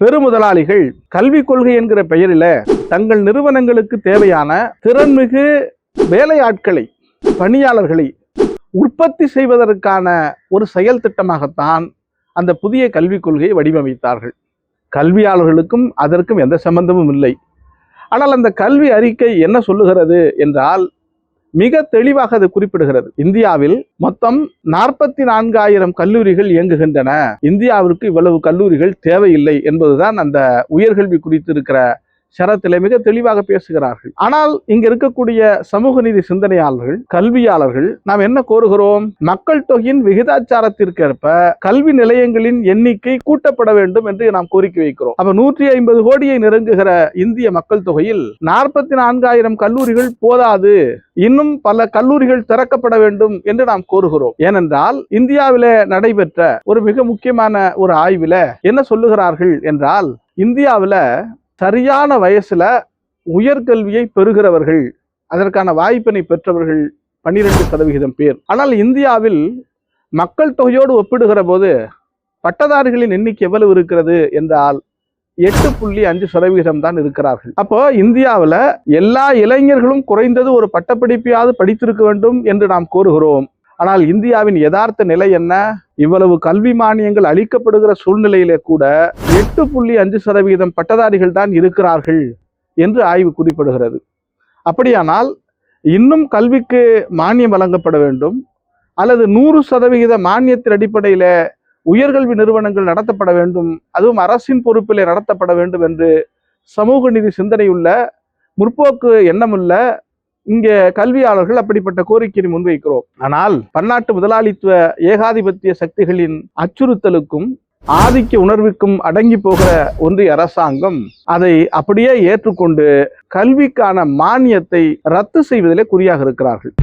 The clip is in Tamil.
பெருமுதலாளிகள் கல்விக் கொள்கை என்கிற பெயரில தங்கள் நிறுவனங்களுக்கு தேவையான திறன்மிகு வேலையாட்களை பணியாளர்களை உற்பத்தி செய்வதற்கான ஒரு செயல் திட்டமாகத்தான் அந்த புதிய கல்விக் கொள்கையை வடிவமைத்தார்கள். கல்வியாளர்களுக்கும் அதற்கும் எந்த சம்பந்தமும் இல்லை. ஆனால் அந்த கல்வி அறிக்கை என்ன சொல்லுகிறது என்றால் மிக தெளிவாக அது குறிப்பிடுகிறது. இந்தியாவில் மொத்தம் நாற்பத்தி நான்காயிரம் கல்லூரிகள் இயங்குகின்றன. இந்தியாவிற்கு இவ்வளவு கல்லூரிகள் தேவையில்லை என்பதுதான் அந்த உயர்கல்வி குறித்து இருக்கிற சரத்திலே மிக தெளிவாக பேசுகிறார்கள். ஆனால் இங்க இருக்கக்கூடிய சமூக நீதி சிந்தனையாளர்கள் கல்வியாளர்கள் நாம் என்ன கோருகிறோம்? மக்கள் தொகையின் விகிதாச்சாரத்திற்கேற்ப கல்வி நிலையங்களின் எண்ணிக்கை கூட்டப்பட வேண்டும் என்று நாம் கோரிக்கை வைக்கிறோம். அப்ப நூற்றி ஐம்பது கோடியை நெருங்குகிற இந்திய மக்கள் தொகையில் நாற்பத்தி நான்காயிரம் கல்லூரிகள் போதாது. இன்னும் பல கல்லூரிகள் திறக்கப்பட வேண்டும் என்று நாம் கோருகிறோம். ஏனென்றால் இந்தியாவிலே நடைபெற்ற ஒரு மிக முக்கியமான ஒரு ஆய்வில என்ன சொல்லுகிறார்கள் என்றால் இந்தியாவில சரியான வயசுல உயர்கல்வியை பெறுகிறவர்கள் அதற்கான வாய்ப்பினை பெற்றவர்கள் பன்னிரெண்டு சதவிகிதம் பேர். ஆனால் இந்தியாவில் மக்கள் தொகையோடு ஒப்பிடுகிற போது பட்டதாரிகளின் எண்ணிக்கை எவ்வளவு இருக்கிறது என்றால் எட்டு புள்ளி அஞ்சு சதவிகிதம் தான் இருக்கிறார்கள். அப்போ இந்தியாவில் எல்லா இளைஞர்களும் குறைந்தது ஒரு பட்டப்படிப்பையாவது படித்திருக்க வேண்டும் என்று நாம் கோருகிறோம். ஆனால் இந்தியாவின் யதார்த்த நிலை என்ன? இவ்வளவு கல்வி மானியங்கள் அளிக்கப்படுகிற சூழ்நிலையிலே கூட எட்டு புள்ளி அஞ்சு சதவீதம் பட்டதாரிகள் தான் இருக்கிறார்கள் என்று ஆய்வு குறிப்பிடுகிறது. அப்படியானால் இன்னும் கல்விக்கு மானியம் வழங்கப்பட வேண்டும் அல்லது நூறு சதவிகித மானியத்தின் அடிப்படையில் உயர்கல்வி நிறுவனங்கள் நடத்தப்பட வேண்டும் அதுவும் அரசின் பொறுப்பிலே நடத்தப்பட வேண்டும் என்று சமூக நீதி சிந்தனையுள்ள முற்போக்கு எண்ணமுள்ள இங்கே கல்வியாளர்கள் அப்படிப்பட்ட கோரிக்கையை முன்வைக்கிறோம். ஆனால் பன்னாட்டு முதலாளித்துவ ஏகாதிபத்திய சக்திகளின் அச்சுறுத்தலுக்கும் ஆதிக்க உணர்வுக்கும் அடங்கி போகிற ஒன்றிய அரசாங்கம் அதை அப்படியே ஏற்றுக்கொண்டு கல்விக்கான மானியத்தை ரத்து செய்வதிலே குறியாக இருக்கிறார்கள்.